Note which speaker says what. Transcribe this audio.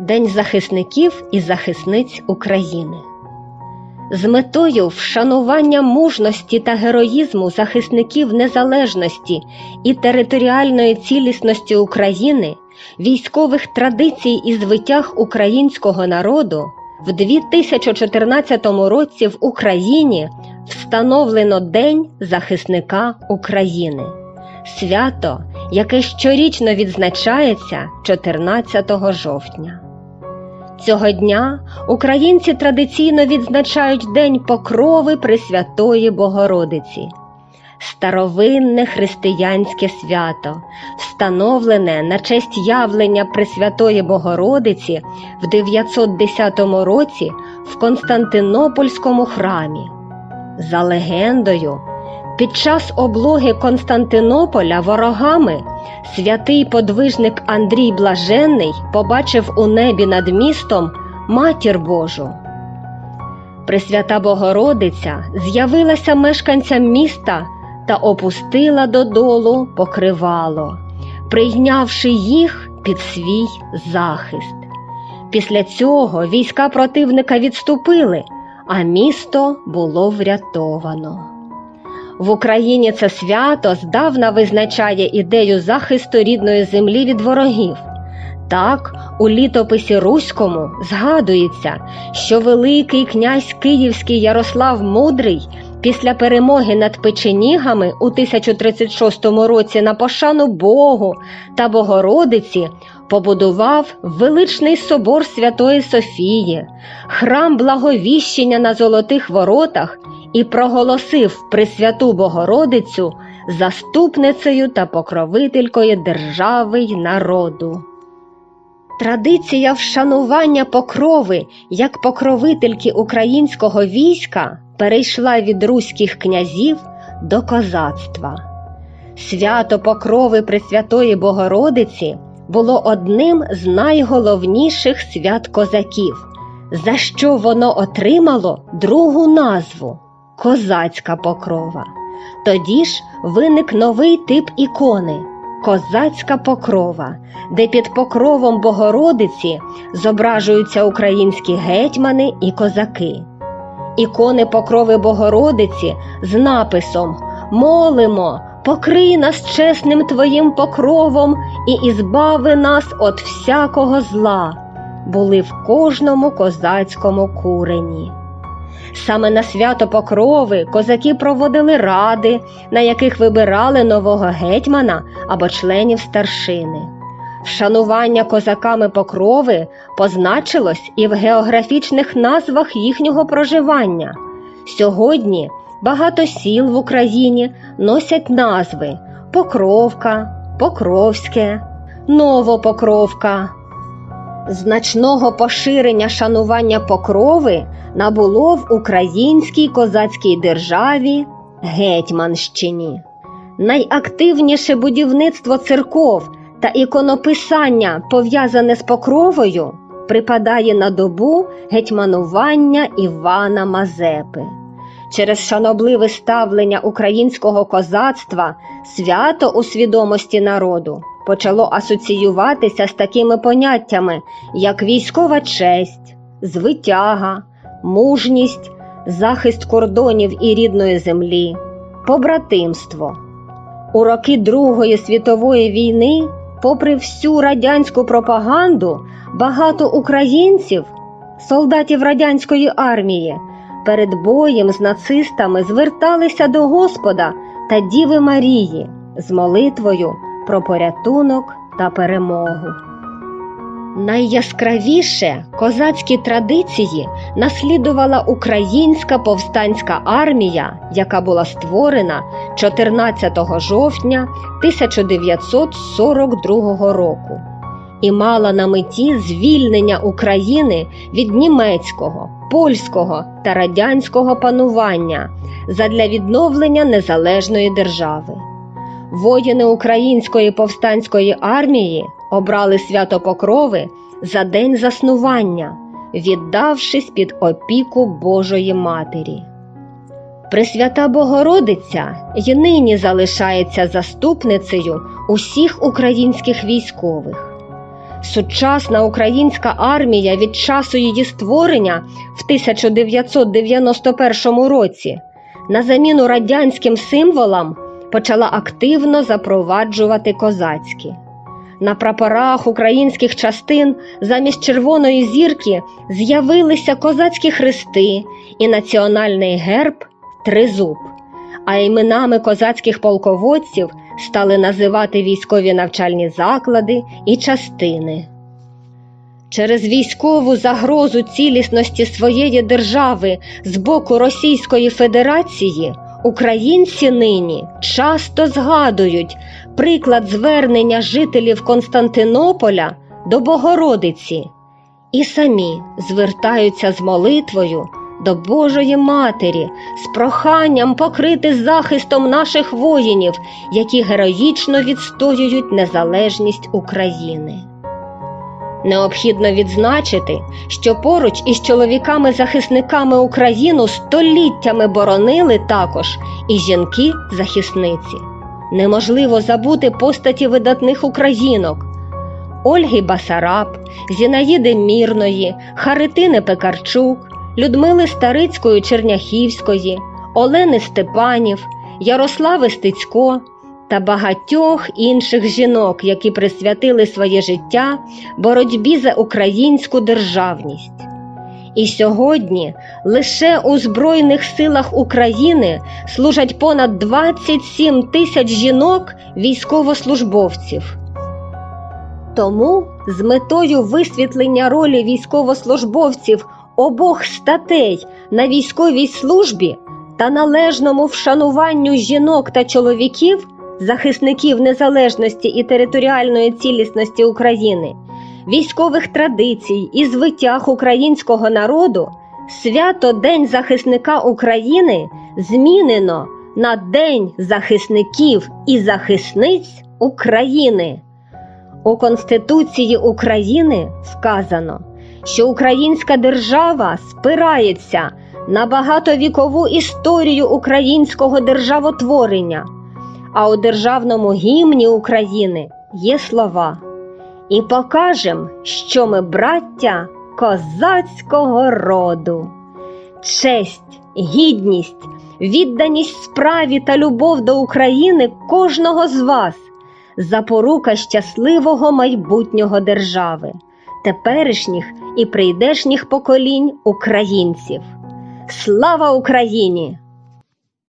Speaker 1: День захисників і захисниць України. З метою вшанування мужності та героїзму захисників незалежності і територіальної цілісності України, військових традицій і звитяг українського народу в 2014 році в Україні встановлено День захисника України. Свято, яке щорічно відзначається 14 жовтня. Цього дня українці традиційно відзначають День Покрови Пресвятої Богородиці, старовинне християнське свято, встановлене на честь явлення Пресвятої Богородиці в 910 році в Константинопольському храмі. За легендою, під час облоги Константинополя ворогами святий подвижник Андрій Блаженний побачив у небі над містом матір Божу. Пресвята Богородиця з'явилася мешканцям міста та опустила додолу покривало, прийнявши їх під свій захист. Після цього війська противника відступили, а місто було врятовано. В Україні це свято здавна визначає ідею захисту рідної землі від ворогів. Так, у літописі Руському згадується, що Великий князь Київський Ярослав Мудрий після перемоги над печенігами у 1036 році на пошану Богу та Богородиці побудував величний собор Святої Софії, храм Благовіщення на Золотих Воротах і проголосив Пресвяту Богородицю заступницею та покровителькою держави й народу. Традиція вшанування покрови як покровительки українського війська перейшла від руських князів до козацтва. Свято покрови Пресвятої Богородиці було одним з найголовніших свят козаків, за що воно отримало другу назву козацька покрова. Тоді ж виник новий тип ікони козацька покрова, де під покровом Богородиці зображуються українські гетьмани і козаки. Ікони покрови Богородиці з написом Молимо, покрий нас чесним Твоїм покровом і ізбави нас від всякого зла, були в кожному козацькому курені. Саме на свято Покрови козаки проводили ради, на яких вибирали нового гетьмана або членів старшини. Вшанування козаками Покрови позначилось і в географічних назвах їхнього проживання. Сьогодні багато сіл в Україні носять назви Покровка, Покровське, Новопокровка. Значного поширення шанування покрови набуло в українській козацькій державі Гетьманщині. Найактивніше будівництво церков та іконописання, пов'язане з покровою, припадає на добу гетьманування Івана Мазепи. Через шанобливе ставлення українського козацтва свято у свідомості народу почало асоціюватися з такими поняттями, як військова честь, звитяга, мужність, захист кордонів і рідної землі, побратимство. У роки Другої світової війни, попри всю радянську пропаганду, багато українців, солдатів радянської армії, перед боєм з нацистами зверталися до Господа та Діви Марії з молитвою про порятунок та перемогу. Найяскравіше козацькі традиції наслідувала українська повстанська армія, яка була створена 14 жовтня 1942 року і мала на меті звільнення України від німецького, польського та радянського панування задля відновлення незалежної держави. Воїни Української повстанської армії обрали свято Покрови за день заснування, віддавшись під опіку Божої Матері. Пресвята Богородиця й нині залишається заступницею усіх українських військових. Сучасна українська армія від часу її створення в 1991 році на заміну радянським символам почала активно запроваджувати козацькі. На прапорах українських частин замість червоної зірки з'явилися козацькі хрести і національний герб тризуб, а іменами козацьких полководців стали називати військові навчальні заклади і частини. Через військову загрозу цілісності своєї держави з боку Російської Федерації українці нині часто згадують приклад звернення жителів Константинополя до Богородиці і самі звертаються з молитвою до Божої Матері з проханням покрити захистом наших воїнів, які героїчно відстоюють незалежність України. Необхідно відзначити, що поруч із чоловіками-захисниками Україну століттями боронили також і жінки-захисниці. Неможливо забути постаті видатних українок Ольги Басараб, Зінаїди Мірної, Харитини Пекарчук, Людмили Старицької Черняхівської, Олени Степанів, Ярослави Стецько та багатьох інших жінок, які присвятили своє життя боротьбі за українську державність. І сьогодні лише у Збройних силах України служать понад 27 тисяч жінок військовослужбовців. Тому з метою висвітлення ролі військовослужбовців обох статей на військовій службі та належному вшануванню жінок та чоловіків, захисників незалежності і територіальної цілісності України, військових традицій і звитяг українського народу, свято День захисника України змінено на День захисників і захисниць України. У Конституції України вказано, що українська держава спирається на багатовікову історію українського державотворення, а у державному гімні України є слова. І покажем, що ми браття козацького роду. Честь, гідність, відданість справі та любов до України кожного з вас запорука щасливого майбутнього держави, теперішніх і прийдешніх поколінь українців. Слава Україні!